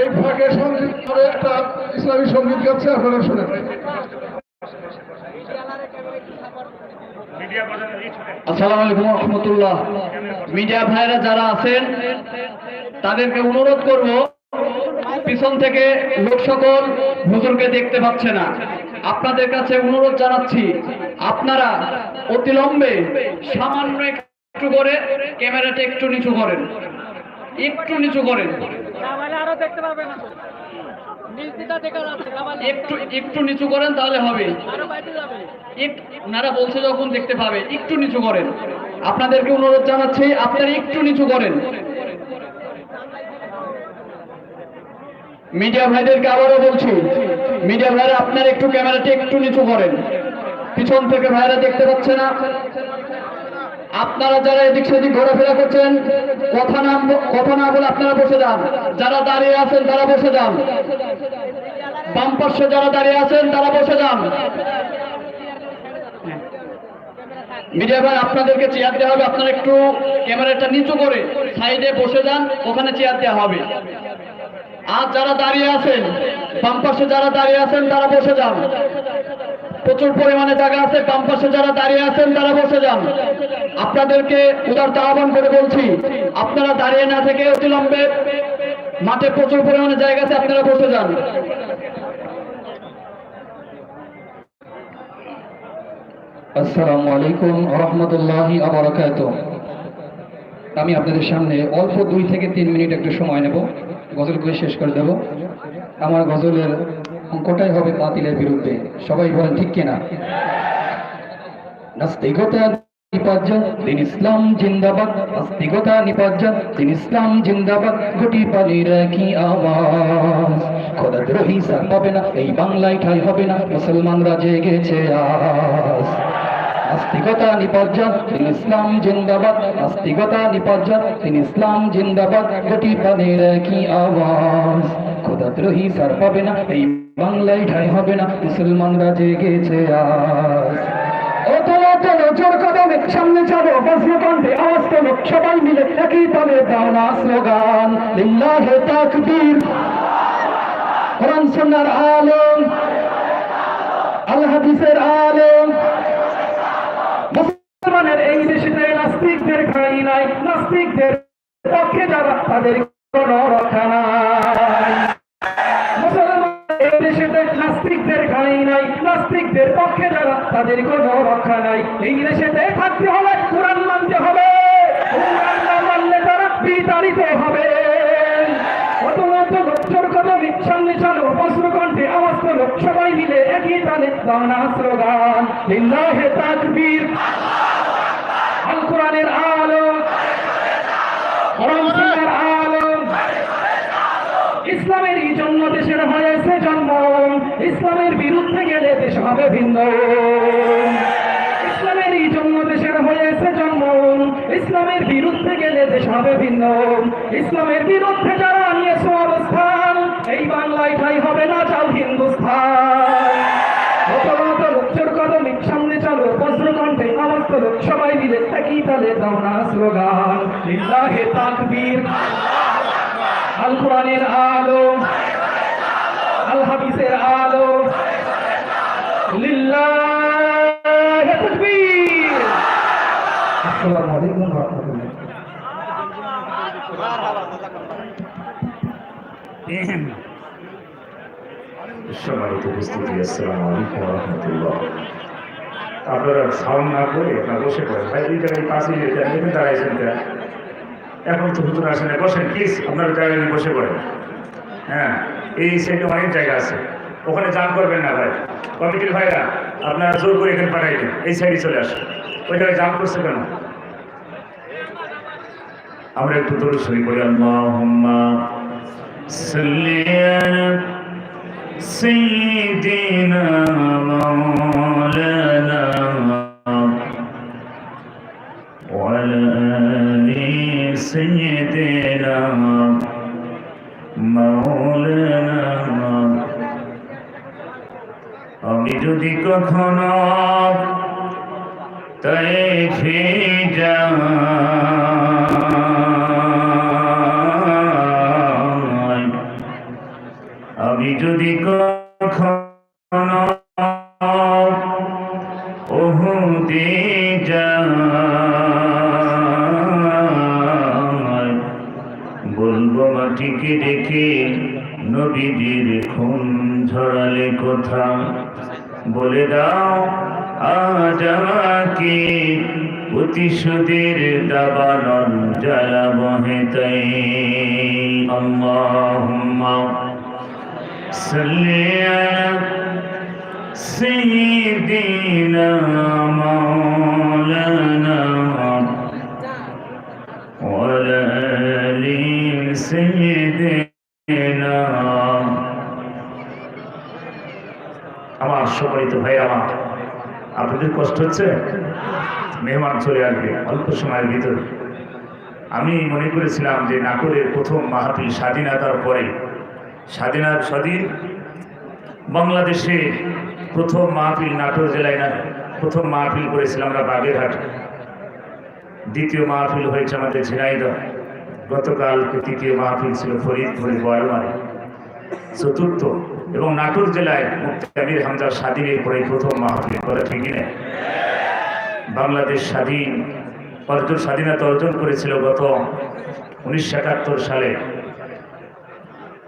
এই ফাঁকে করে একটা ইসলামী গাচ্ছে, আপনারা মিডিয়া ভাইরা যারা আছেন, তাদেরকে অনুরোধ করব, পিছন থেকে লোক সকল হুজুরকে দেখতে পাচ্ছে না। আপনাদের কাছে অনুরোধ জানাচ্ছি, আপনারা অতিলম্বে সামান্য একটু করে ক্যামেরাটা একটু নিচু করেন। একটু নিচু করেন। আরও দেখতে একটু একটু নিচু করেন তাহলে হবে। ওনারা বলছে যখন দেখতে পাবে একটু নিচু করেন। আপনাদেরকে অনুরোধ জানাচ্ছি আপনারা একটু নিচু করেন। মিডিয়া ভাইদেরকে আবারও বলছি মিডিয়া ভাইরা আপনারা একটু ক্যামেরাটি একটু নিচু করেন। পিছন থেকে ভাইরা দেখতে পাচ্ছে না। আপনারা যারা এদিক সেদিক ঘোরাফেরা করছেন, কথা না কথা না বলে আপনারা বসে যান। যারা দাঁড়িয়ে আছেন, তারা বসে যান। বাম পার্শ্বে যারা দাঁড়িয়ে আছেন, তারা বসে যান। মিডিয়া ভাই, আপনাদেরকে চেয়ার দেওয়া হবে। আপনারা একটু ক্যামেরাটা নিচু করে সাইডে বসে যান, ওখানে চেয়ার দেওয়া হবে। আর যারা দাঁড়িয়ে আছেন, বাম পাশে যারা দাঁড়িয়ে আছেন, তারা বসে যান। প্রচুর পরিমাণে জায়গা আছে, বাম পাশে যারা দাঁড়িয়ে আছেন, তারা বসে যান। আপনাদেরকে উদারতা আহ্বান করে বলছি, আপনারা দাঁড়িয়ে না থেকে অতিলম্বে মাঠে প্রচুর পরিমাণে জায়গা আছে, আপনারা বসে যান। আসসালামু আলাইকুম রহমতুল্লাহি আবরাকাত আমি আপনাদের সামনে অল্প দুই থেকে তিন মিনিট একটু সময় নেব। গজলগুলো শেষ করে দেব। আমার গজলের অঙ্কটাই হবে বাতিলের বিরুদ্ধে। সবাই বলেন, ঠিক কিনা? জিন্দাবাদ। মুসলমানরা জেগেছে দিন ইসলাম জিন্দাবাদ। নাস্তিকতা নিপজ্জা দিন ইসলাম জিন্দাবাদ। পালির কি আওয়াজ। খোদা দ্রোহী সার পাবে না, এই বাংলায় ঠাই হবে না, মুসলমানরা জেগেছে আজ। সামনে মিলে একই তলে স্লোগান, লিল্লাহে তাকবীর। কোরআন আল হাদিসের আলম। মুসলমানের এই দেশেতে নাস্তিকদের খাই নাই, নাস্তিকদের পক্ষে যারা তাদের কোনো রক্ষা নাই। নাস্তিকদের খাই নাই, নাস্তিকদের পক্ষে যারা, তাদের কোনো রক্ষা নাই। এই দেশেতে থাকতে হবে কোরআন মানতে হবে। মানলে তারা বিতাড়িত হবে। সবাই মিলে একই তালে দানা স্লোগান লিল্লাহে তাকবীর। আল কোরআনের আলো কোরআন সুন্নাহর আলো ইসলামের এই জন্য দেশের হয়েছে জন্ম ইসলামের বিরুদ্ধে গেলে দেশ হবে ভিন্ন। ইসলামের এই জন্য দেশের হয়েছে জন্ম। ইসলামের বিরুদ্ধে গেলে দেশ হবে ভিন্ন। ইসলামের বিরুদ্ধে যারা নিয়েছে অবস্থান, এই বাংলায় ঠাই হবে না চাল হিন্দুস্থান। সামনে চলো বজ্র কণ্ঠে আওয়াজ তোলো সবাই মিলে একই তালে দাও না স্লোগান। লিল্লাহে তাকবীর। আল কোরআনের আল হাদিসের আলো লিল্লাহ তাকবীর আসসালামু আলাইকুম ওয়া রাহমাতুল্লাহ আপনারা সাউন্ড না করে বসে ভাই, এই জায়গায় দাঁড়াইছেন তো। বসে হ্যাঁ এই সাইডে অনেক জায়গা আছে। ওখানে জাম করবেন না ভাই। কমিটির ভাইরা, আপনারা জোর করে এখানে পাঠাই দিন। এই সাইডে চলে আসেন। ওই জায়গায় জাম করছে কেন? আমরা একটু দূরে শুনি করি আল্লাহুম্মা صل على سيدنا محمد টিকে রেখে নবীদের খুন ঝরালে কোথা বলে দাও, আজ আমাকে প্রতিশোধের দাবানল জ্বালাব হেতাই আল্লাহুম্মা সাল্লি আলা সাইয়্যিদিনা মাওলানা আমার সময় তো ভাই আমার আপনাদের কষ্ট হচ্ছে, মেহমান চলে আসবে অল্প সময়ের ভিতরে। আমি মনে করেছিলাম যে নাটোরের প্রথম মাহাতি স্বাধীনতার পরে স্বাধীনার স্বাধীন বাংলাদেশে প্রথম মাহফিল নাটোর জেলায় না, প্রথম মাহফিল করেছিলাম আমরা বাগেরহাট। দ্বিতীয় মাহফিল হয়েছে আমাদের ঝিনাইদা গতকাল তৃতীয় মাহফিল ছিল ফরিদপুরে গোয়ালমারে চতুর্থ এবং নাটোর জেলায় মুক্তি আমির হামজা স্বাধীনের পরে প্রথম মাহফিল করা ঠিকই নেই বাংলাদেশ স্বাধীন, অর্জন স্বাধীনতা অর্জন করেছিল গত উনিশশো একাত্তর সালে।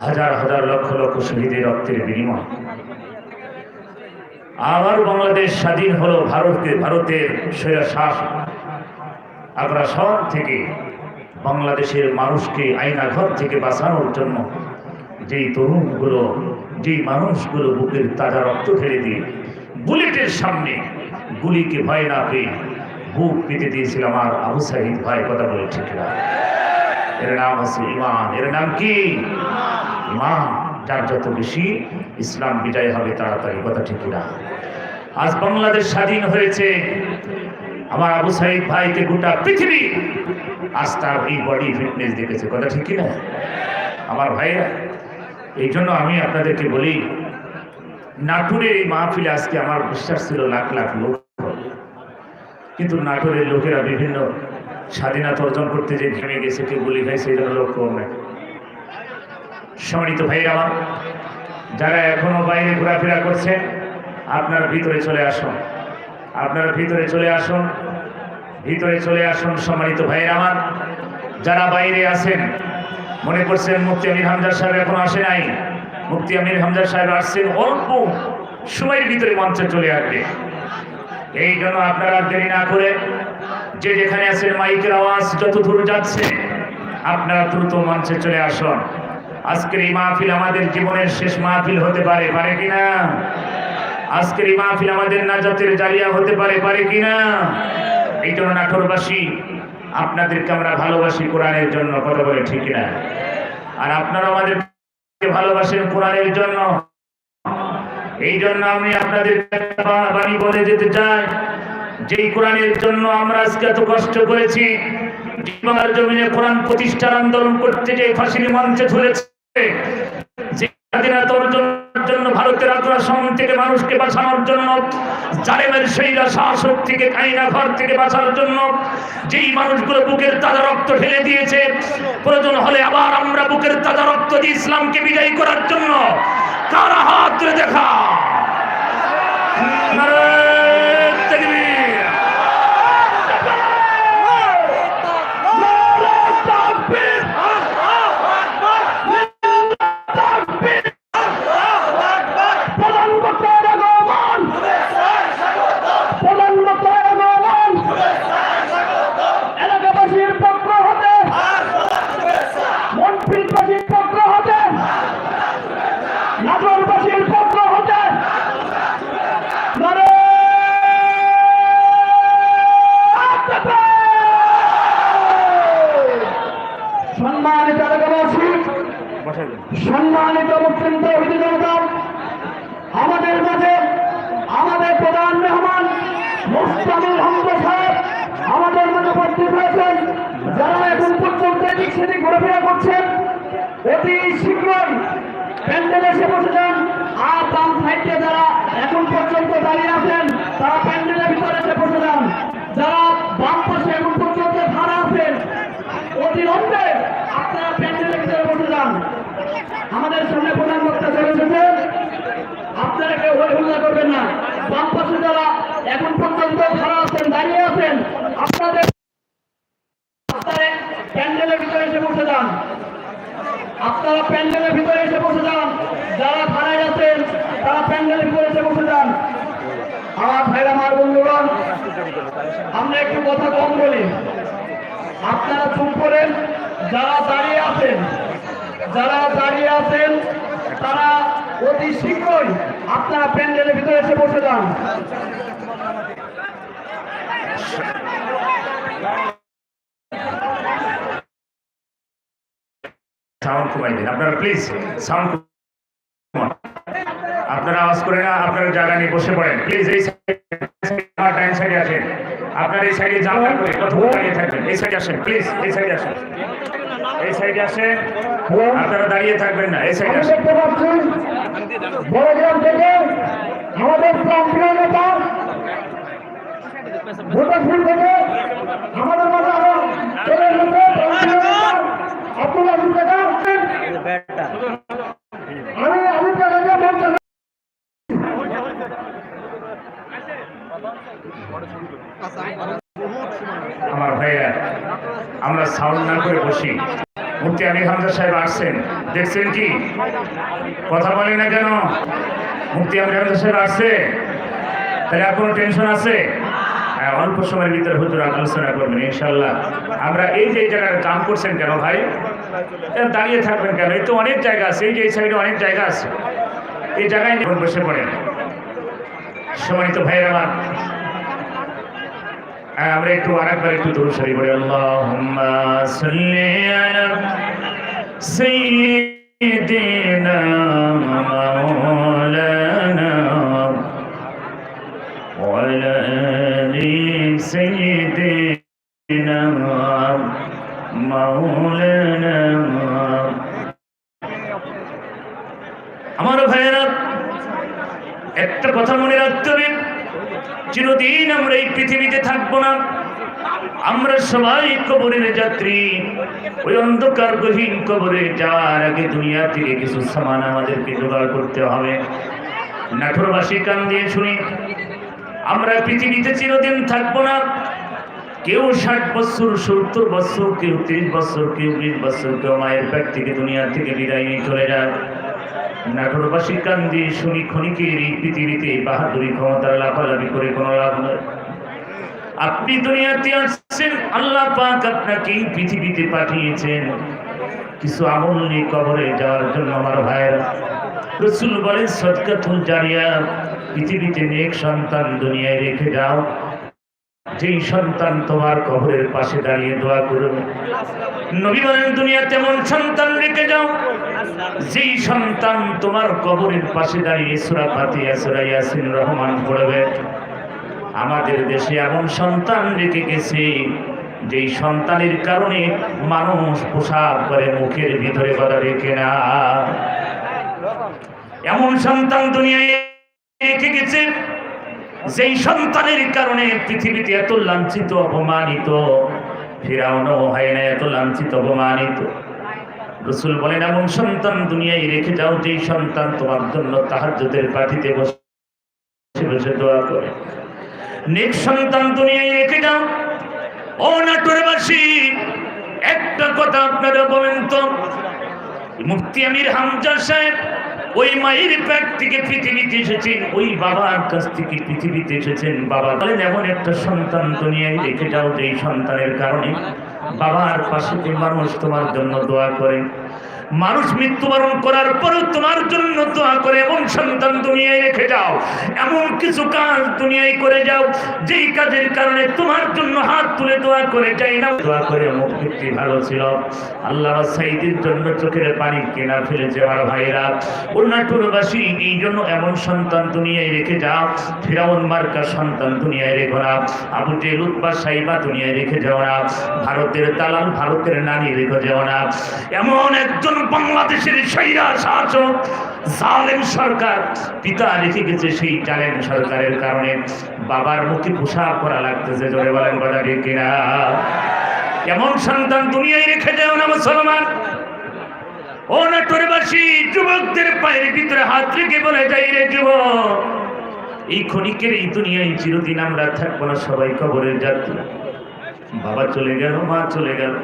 হাজার হাজার লক্ষ লক্ষ শহীদের রক্তের বিনিময়। আবার বাংলাদেশ স্বাধীন হলো ভারতকে ভারতের স্বৈরা শাস আগ্রাসন থেকে বাংলাদেশের মানুষকে আইনাঘর থেকে বাঁচানোর জন্য যেই তরুণগুলো, যেই মানুষগুলো বুকের তাজা রক্ত ফেলে দিয়ে বুলেটের সামনে গুলিকে ভয় না পেয়ে বুক পেতে দিয়েছিল আমার আবু সাহিদ ভাই, কথা বলে ঠিক না। এর নাম আছে ইমান। এর নাম কি? ইমান। যার যত বেশি ইসলাম বিজয় হবে তাড়াতাড়ি, কথা ঠিক না। আজ বাংলাদেশ স্বাধীন হয়েছে। আমার আবু সাহিদ ভাইকে গোটা পৃথিবী আজ এই বডি ফিটনেস দেখেছে। কথা ঠিক না আমার ভাইরা এই জন্য আমি আপনাদেরকে বলি নাটুরের এই মাহফিলে আজকে আমার বিশ্বাস ছিল লাখ লাখ লোক কিন্তু নাটোরের লোকেরা বিভিন্ন স্বাধীনতা অর্জন করতে যে ঘেমে গেছে, কেউ গুলি খাইছে এই জন্য লোক কম নাই সম্মানিত ভাইরা আমার, যারা এখনও বাইরে ঘোরাফেরা করছেন, আপনার ভিতরে চলে আসুন। আপনারা ভিতরে চলে আসুন। ভিতরে চলে আসুন সম্মানিত ভাইয়ের আমার। যারা বাইরে আছেন, মনে করছেন মুফতি আমির হামজার সাহেব এখন আসে নাই। মুফতি আমির হামজার সাহেব আসছেন অল্প সময়ের ভিতরে মঞ্চে চলে আসবে। এই জন্য আপনারা দেরি না করে যে যেখানে আছেন মাইকের আওয়াজ যত দূর যাচ্ছে, আপনারা দ্রুত মঞ্চে চলে আসুন। আজকের এই মাহফিল আমাদের জীবনের শেষ মাহফিল হতে পারে পারে কিনা আজকের এই মাহফিল আমাদের নাজাতের জারিয়া হতে পারে পারে কিনা এই জন্য নাটোরবাসী আপনাদেরকে আমরা ভালোবাসি কোরআনের জন্য, কথা বলে ঠিক না আর আপনারা আমাদেরকে ভালোবাসেন কোরআনের জন্য। এই জন্য আমি আপনাদের বাণী বলে যেতে চাই, যেই কোরআনের জন্য আমরা আজকে এত কষ্ট করেছি, জীবনের জমিনে কোরআন প্রতিষ্ঠার আন্দোলন করতে যে ফাঁসির মঞ্চে ধরেছে স্বাধীনতা অর্জনের জন্য, ভারতের আগ্রাসন থেকে মানুষকে বাঁচানোর জন্য, জালেমের সেইরা শাসক থেকে কাইনা ঘর থেকে বাঁচার জন্য, যেই মানুষগুলো বুকের তাজা রক্ত ঢেলে দিয়েছে, প্রয়োজন হলে আবার আমরা বুকের তাজা রক্ত দিয়ে ইসলামকে বিজয়ী করার জন্য, কারা হাত দেখা নারায়ে তাকবীর। এলাকাবাসীর পক্ষ হতে মন্ত্রীবাসীর পক্ষ হতে নাগরবাসীর পক্ষ হতে নারে সম্মানিত এলাকাবাসী সম্মানিত মুসলিম তৌহিদি জনতা আমাদের মাঝে আমাদের প্রধান মেহমান মুস্তামিল হামদ সাহেব আমাদের মাঝে উপস্থিত হয়েছেন যারা এখন পর্যন্ত এদিক সেদিক ঘোরাফেরা করছেন অতি শীঘ্রই প্যান্ডেলে এসে বসে যান আর বাম সাইডে যারা এখন পর্যন্ত দাঁড়িয়ে আছেন তারা প্যান্ডেলের ভিতরে এসে বসে যান যারা বাম পাশে এখন পর্যন্ত ভাড়া আছেন অতিরম্বে আপনারা প্যান্ডেলের ভিতরে বসে যান আমাদের সামনে প্রধান বক্তা চলে এসেছেন আপনারা কেউ হই হুল্লা করবেন না বাম পাশে যারা এখন পর্যন্ত ভাড়া আছেন দাঁড়িয়ে আছেন আপনাদের আপনারা প্যান্ডেলের ভিতরে এসে বসে যান আপনারা প্যান্ডেলের ভিতরে এসে বসে যান যারা থানায় আছেন তারা প্যান্ডেলের ভিতরে এসে বসে যান আমার ভাইরা আমার বন্ধুগণ আমরা একটু কথা কম বলি আপনারা চুপ করেন যারা দাঁড়িয়ে আছেন যারা দাঁড়িয়ে আছেন তারা অতি শীঘ্রই আপনারা প্যান্ডেলের ভিতরে এসে বসে যান আপনারা প্লিজ আপনারা আওয়াজ করে না আপনারা জায়গা নিয়ে বসে পড়েন প্লিজ এই আমার ডাইন সাইডে আসেন আপনারা এই সাইডে জানলা করে কতক্ষণ দাঁড়িয়ে থাকবেন। এই সাইডে আসেন প্লিজ এই সাইডে আসেন। এই সাইডে আসেন, আপনারা দাঁড়িয়ে থাকবেন না, এই সাইডে আসেন। বড়গ্রাম থেকে আমাদের প্রান্তীয় নেতা, ভোটারপুর থেকে আমাদের কাকা আমি আমি কাকাকে বলতে আমার ভাইয়া আমরা সাউন্ড না করে বসি। মুফতি আলী হামজা সাহেব আসছেন। দেখছেন কি? কথা বলে না কেন? মুফতি আলী হামজা সাহেব আসছে? তাহলে আর কোনো টেনশন আছে? হ্যাঁ অল্প সময়ের ভিতরে হুজুর আলোচনা করবেন ইনশাল্লাহ আমরা এই যে জায়গায় কাম করছেন কেন ভাই? দাঁড়িয়ে থাকবেন কেন? এই তো অনেক জায়গা আছে, এই যে এই সাইডে অনেক জায়গা আছে। এই জায়গায় বসে পড়েন। সম্মানিত ভাইয়ের আমার আমরা একটু আরেকবার একটু দূর সারি মাওলানা আমার ভাইয়েরা একটা কথা মনে রাখতে হবে। চিরদিন আমরা এই পৃথিবীতে থাকব না। আমরা সবাই কবরের যাত্রী। ওই অন্ধকার, গহীন কবরে যাওয়ার আগে দুনিয়া থেকে কিছু সামান আমাদেরকে জোগাড় করতে হবে। নাটোরবাসী কান দিয়ে শুনি, আমরা পৃথিবীতে চিরদিন থাকব না। কেউ ষাট বছর, সত্তর বছর, কেউ তিরিশ বছর, কেউ বিশ বছর, কেউ মায়ের পেট থেকে দুনিয়া থেকে বিদায় নিয়ে চলে যায় নাটোরবাসী কান দিয়ে শুনি ক্ষণিকের এই পৃথিবীতে বাহাদুরি ক্ষমতার লাফালাফি করে কোনো লাভ নয় আপনি দুনিয়াতে আসছেন আল্লাহ পাক আপনাকে এই পৃথিবীতে পাঠিয়েছেন। কিছু আমল নিয়ে কবরে যাওয়ার জন্য আমার ভাইয়েরা রসুল বলেন, সদকাতুল জারিয়া, পৃথিবীতে নেক সন্তান দুনিয়ায় রেখে যাও। যেই সন্তান তোমার কবরের পাশে দাঁড়িয়ে দোয়া করবে নবী বলেন দুনিয়া তেমন সন্তান রেখে যাও, যেই সন্তান তোমার কবরের পাশে দাঁড়িয়ে সুরা ফাতিয়া সুরা ইয়াসিন রহমান পড়বে। আমাদের দেশে এমন সন্তান রেখে গেছে, যেই সন্তানের কারণে মানুষ পোশাক করে মুখের ভিতরে কথা রেখে না। এমন সন্তান দুনিয়ায় রেখে গেছে যেই সন্তানের কারণে পৃথিবীতে এত লাঞ্ছিত, অপমানিত, ফিরাউনও হয় না, এত লাঞ্ছিত, অপমানিত। রসুল বলেন, এমন সন্তান দুনিয়ায় রেখে যাও, যেই সন্তান তোমার জন্য তাহাজ্জুদের পাঠিতে বসে বসে দোয়া করে। নেক সন্তান দুনিয়ায় রেখে যাও। ও নাটোরবাসী, একটা কথা আপনারা বলেন তো। মুফতি আমির হামজা সাহেব ওই মায়ের পেট থেকে পৃথিবীতে এসেছেন, ওই বাবার কাছ থেকে পৃথিবীতে এসেছেন বাবা। বলেন, এমন একটা সন্তান দুনিয়ায় রেখে যাও যে সন্তানের কারণে বাবার পাশে মানুষ তোমার জন্য দোয়া করে মানুষ মৃত্যুবরণ করার পরেও তোমার জন্য দোয়া করে এমন সন্তান দুনিয়ায় রেখে যাও। এমন কিছু কাজ দুনিয়ায় করে যাও, যেই কাজের কারণে তোমার জন্য হাত তুলে দোয়া করে, যাই না দোয়া করে ব্যক্তি ভালো ছিল। আল্লাহ সাইদের জন্য চোখের পানি কেনা ফেলেছে আমার ভাইরা। অরুণাচলবাসী এই জন্য এমন সন্তান দুনিয়ায় রেখে যাও। ফিরাউন মার্কা সন্তান দুনিয়ায় রেখো না। আবু জেল উৎপা সাইবা দুনিয়ায় রেখে যাও না। ভারতের দালাল ভারতের নানি রেখে যাও না। এমন একজন বাংলাদেশের সৈরা শাসক, জালেম সরকার। পিতা রেখে গেছে সেই জালেম সরকারের কারণে বাবার মুখে পোশাক করা লাগতেছে, জোরে বলেন কথা ঠিক কিনা? এমন সন্তান দুনিয়ায় রেখে যাও না মুসলমান। ও না নাটোরবাসী, যুবকদের পায়ের ভিতরে হাত রেখে বলে, যাই রে যুবক, এই ক্ষণিকের এই দুনিয়ায় চিরদিন আমরা থাকব না, সবাই কবরের যাত্রী। বাবা চলে গেল, মা চলে গেল।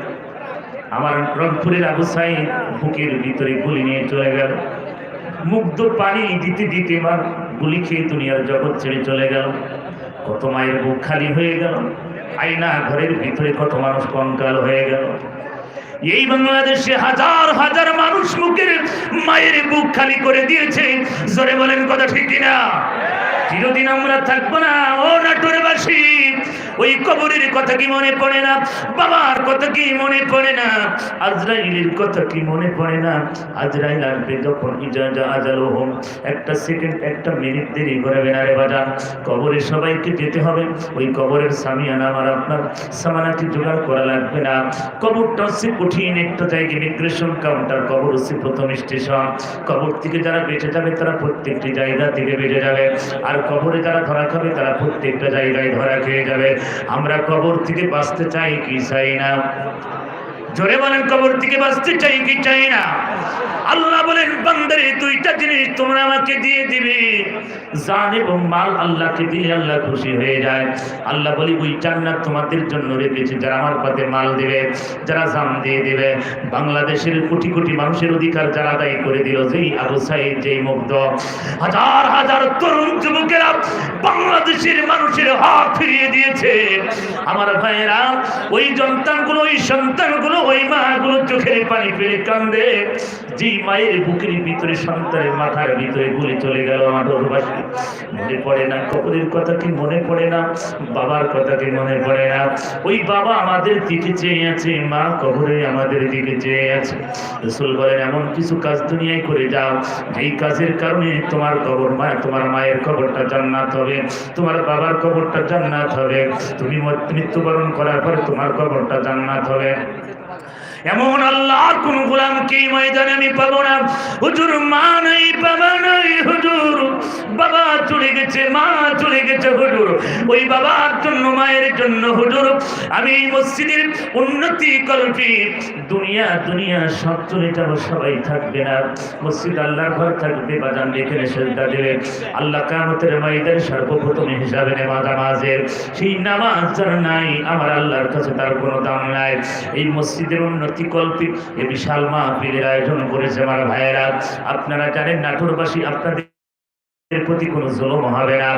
আমার রংপুরের আবু সাইদ বুকের ভিতরে গুলি নিয়ে চলে গেল। মুগ্ধ পানি দিতে দিতে আমার গুলি খেয়ে দুনিয়ার জগৎ ছেড়ে চলে গেল। কত মায়ের বুক খালি হয়ে গেল, আয়না ঘরের ভিতরে কত মানুষ কঙ্কাল হয়ে গেল। এই বাংলাদেশে হাজার হাজার মানুষ মুখের মায়ের বুক খালি করে দিয়েছে। জোরে বলেন কথা ঠিক কিনা? চিরদিন আমরা থাকব না, ও নাটোরবাসী ওই কবরের কথা কি মনে পড়ে না? বাবার কথা কি মনে পড়ে না? আজরাইলের কথা কি মনে পড়ে না? আজরাইল আসবে যখন ইজাজা আজালো হোম একটা সেকেন্ড, একটা মিনিট দেরি করবে না রে বাজান। কবরে সবাইকে যেতে হবে। ওই কবরের সামিয়ানা আমার আপনার সামানাকে জোগাড় করা লাগবে না। কবরটা হচ্ছে কঠিন একটা জায়গায় ইমিগ্রেশন কাউন্টার, কবর হচ্ছে প্রথম স্টেশন। কবর থেকে যারা বেঁচে যাবে, তারা প্রত্যেকটি জায়গা থেকে বেঁচে যাবে। আর কবরে যারা ধরা খাবে, তারা প্রত্যেকটা জায়গায় ধরা খেয়ে যাবে। আমরা কবর থেকে বাঁচতে চাই কি চাই না? জোরে বলেন, কবর থেকে বাঁচতে চাই কি চাই না? আল্লাহ বলেন, বান্দারে, দুইটা জিনিস তোমরা আমাকে দিয়ে দিবে। জান এবং মাল আল্লাহকে দিয়ে আল্লাহ খুশি হয়ে যায়। আল্লাহ বলি, ওই জান্নাত তোমাদের জন্য রেখেছে, যারা আমার পথে মাল দেবে, যারা জান দিয়ে দেবে। বাংলাদেশের কোটি কোটি মানুষের অধিকার যারা আদায় করে দিল, যেই আবু সাইদ, যেই মুগ্ধ, হাজার হাজার তরুণ যুবকেরা বাংলাদেশের মানুষের হাত ফিরিয়ে দিয়েছে। আমার ভাইয়েরা, ওই সন্তানগুলো ওই সন্তানগুলো, ওই মাগুলো চোখের পানি ফেলে কান্দে। যেই মায়ের বুকের ভিতরে সন্তানের মাথার ভিতরে গুলি চলে গেল আমার ডোরবাসী মনে পড়ে না, কবরের কথা কি মনে পড়ে না? বাবার কথা কি মনে পড়ে না? ওই বাবা আমাদের দিকে চেয়ে আছে, মা কবরে আমাদের দিকে চেয়ে আছে। রসুল বলেন, এমন কিছু কাজ দুনিয়ায় করে যাও, যেই কাজের কারণে তোমার কবর মা, তোমার মায়ের কবরটা জান্নাত হবে, তোমার বাবার কবরটা জান্নাত হবে। তুমি মৃত্যুবরণ করার পরে তোমার কবরটা জান্নাত হবে। এমন আল্লাহর কোন গোলামকে ময়দানে আমি পাবো না? হুজুর, মা নাই, বাবা নাই, হুজুর। বাবা চলে গেছে, মা চলে গেছে, হুজুর। ওই বাবার জন্য, মায়ের জন্য, হুজুর, আমি মসজিদের উন্নতি কল্পি দুনিয়া দুনিয়া, সব চলে যাব, সবাই থাকবে না। মসজিদ আল্লাহর ঘর থাকবে, বাজান এখানে সেজদা দেবে। আল্লাহ কামতের ময়দানে সর্বপ্রথম হিসাবে নেমাজ, নামাজের। সেই নামাজ যার নাই, আমার আল্লাহর কাছে তার কোনো দাম নাই। এই মসজিদের উন্নতি কল্পিত এ বিশাল মাহফিলের আয়োজন করেছে আমার ভাইয়েরা। আপনারা জানেন নাটোরবাসী আপনাদের প্রতি জুলুম হবে না।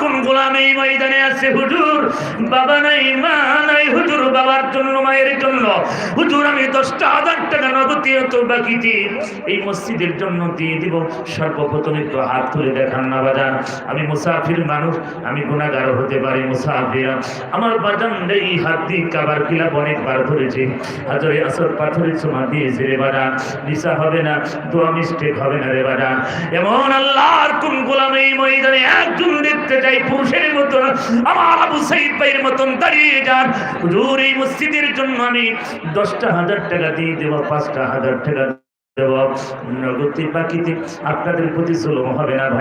কোন গোলাম এই ময়দানে আছে হুজুর? বাবা নাই, মা নাই, হুজুর বাবার জন্য, মায়ের জন্য। হুজুর, আমি দশটা হাজার টাকা নগদী তো বাকিতে এই মসজিদের জন্য দিয়ে দিব। সর্বপ্রথম একটু হাত দেখান না, বাজান। আমি মুসাফির মানুষ, আমি গুণাগার হতে পারি মুসাফির। আমার বাজান এই হাত দিয়ে কাবার কিলাপ অনেকবার ধরেছে। হাজারে আসর পাথরের চুমা দিয়েছে রে, বাজান। হবে না, দোয়া মিস্টেক হবে না রে, বাজান। এমন আল্লাহর কোন গোলাম এই ময়দানে একজন দেখতে চাই, পুরুষের মতন, আমার আবু সাইদ ভাইয়ের মতন দাঁড়িয়ে যান। হুজুর, এই মসজিদের জন্য আমি দশটা হাজার টাকা দিয়ে দেবো, পাঁচটা হাজার টাকা দেব। নগদ বাকিতে আপনাদের প্রতি জুলুম হবে না ভাই।